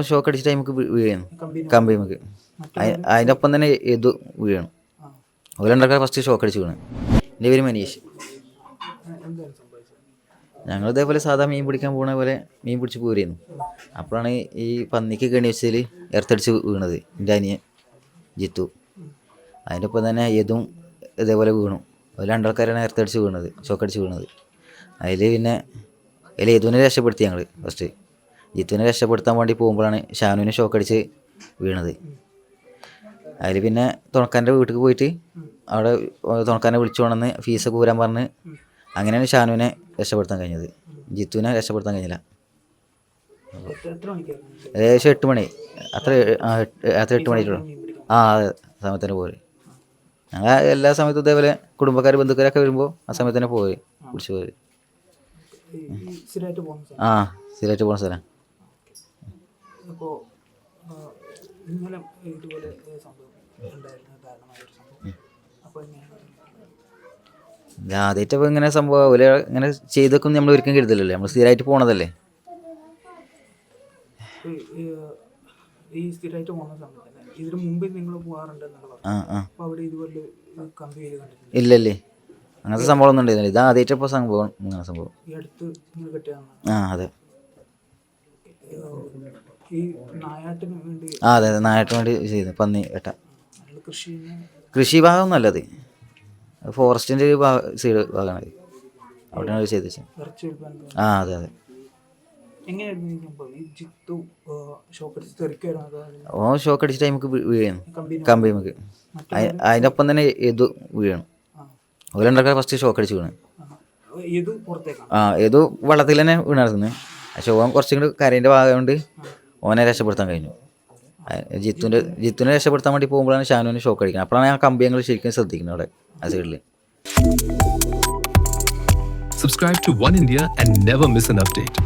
ഓൻ ഷോക്ക് അടിച്ചിട്ട് നമുക്ക് വീഴുന്നു കമ്പി നമുക്ക് അതിന്റെ ഒപ്പം തന്നെ ഏതു വീഴണം. ഓരോ ഓലുണ്ടാക്കാൻ ഫസ്റ്റ് ഷോക്ക് അടിച്ച് വീണ്. എന്റെ പേര് മനീഷ്. ഞങ്ങൾ ഇതേപോലെ സാധാ മീൻ പിടിക്കാൻ പോണ പോലെ മീൻ പിടിച്ച് പോരുന്നു അപ്പോഴാണ് ഈ പന്നിക്ക് കണി വെച്ചതിൽ എർത്തടിച്ച് വീണത് എന്റെ അനിയൻ ജിത്തു. അതിന്റെ ഒപ്പം തന്നെ ഏതും ഇതേപോലെ വീണു. ഒരു രണ്ടാൾക്കാരാണ് എർത്തടിച്ച് വീണത് ഷോക്കടിച്ച് വീണത്. അതിൽ പിന്നെ അതിൽ ഏതുവിനെ രക്ഷപ്പെടുത്തി ഞങ്ങൾ ഫസ്റ്റ് ജിത്തുവിനെ രക്ഷപ്പെടുത്താൻ വേണ്ടി പോകുമ്പോഴാണ് ഷാനുവിനെ ഷോക്കടിച്ച് വീണത്. അതിൽ പിന്നെ തുണക്കാന്റെ വീട്ടിൽ പോയിട്ട് അവിടെ തുണക്കാനെ വിളിച്ചു വേണമെന്ന് ഫീസ് ഊരാൻ പറഞ്ഞ് അങ്ങനെയാണ് ഷാനുവിനെ രക്ഷപ്പെടുത്താൻ കഴിഞ്ഞത്. ജിത്തുവിനെ രക്ഷപ്പെടുത്താൻ കഴിഞ്ഞില്ല. ഏകദേശം എട്ട് മണി. അത്ര എട്ട്- അത്ര എട്ട് മണിയിട്ടുള്ളൂ ആ അതെ സമയത്തിന് പോയി ഞങ്ങൾ എല്ലാ സമയത്തും ഇതേപോലെ കുടുംബക്കാർ ബന്ധുക്കാരൊക്കെ വരുമ്പോൾ ആ സമയത്ത് തന്നെ പോയി വിളിച്ചു പോയി ആ സ്ഥിരമായിട്ട് പോകുന്ന സ്ഥലം. അപ്പോൾ ഇന്നലെ ഇതുപോലെ സംഭവം ഉണ്ടായിരുന്നു ദാരുണമായ ഒരു സംഭവം അപ്പോൾ എങ്ങനെയാണ്? ആദ്യമായിട്ട് ഇങ്ങനെ സംഭവം ഇങ്ങനെ ചെയ്തൊക്കെ നമ്മൾ ഒരിക്കലും കരുതലല്ലേ നമ്മൾ സ്ഥിരമായിട്ട് പോണതല്ലേ? ഈ- ഈ, ഈ സ്ഥിരമായിട്ട് പോകുന്ന സമയത്ത് തന്നെ. ഇതിന് മുമ്പ് നിങ്ങൾ പോകാറുണ്ട് അപ്പോൾ അവിടെ ഇതുപോലെ കമ്പി ചെയ്ത് കണ്ടിട്ടുണ്ട്. ഇല്ലല്ലേ. അങ്ങനത്തെ സംഭവം ഒന്നും ഉണ്ടായിരുന്നില്ല. ഇത് ആദ്യമായിട്ട് ഇപ്പോൾ സംഭവം ഇങ്ങനെ സംഭവം. ഈ അടുത്ത് നിങ്ങൾ കെട്ടിയതാണ്. ആ അതെ. ഈ നായാട്ടിന് വേണ്ടി ആ അതെ അതെ നായാട്ടിന് വേണ്ടി ചെയ്യുന്നത് പന്നി വെട്ട. കൃഷി ഭാഗം കൃഷി ഭാഗം അല്ലത് ഫോറസ്റ്റിന്റെ ഒരു ഭാഗ സൈഡ് ഭാഗമാണ് അവിടെയാണ് ചെയ്ത് വെച്ചത്. ആ അതെ അതെ. ഓ ഷോക്ക് അടിച്ച നമുക്ക് വീഴുന്നു കമ്പി നമുക്ക് അതിന്റെ ഒപ്പം തന്നെ ഏതു വീഴണം. ഓലുണ്ടാക്കാൻ ഫസ്റ്റ് ഷോക്ക് അടിച്ച് വീണ്. ആ. ഏതു വെള്ളത്തിൽ തന്നെ വീണായിരുന്നു പക്ഷെ ഓൻ കുറച്ചും കൂടി കരേന്റെ ഭാഗം കൊണ്ട് ഓനെ രക്ഷപ്പെടുത്താൻ കഴിഞ്ഞു. ജിത്തുവിന്റെ ജിത്തുവിനെ രക്ഷപ്പെടുത്താൻ വേണ്ടി പോകുമ്പോഴാണ് ഷാനുവിന് ഷോക്ക് അടിക്കുന്നത് അപ്പോഴാണ് ആ കമ്പി ഞങ്ങൾ ശരിക്കും ശ്രദ്ധിക്കുന്നത് അവിടെ ആ സൈഡിൽ Subscribe to One India and never miss an update.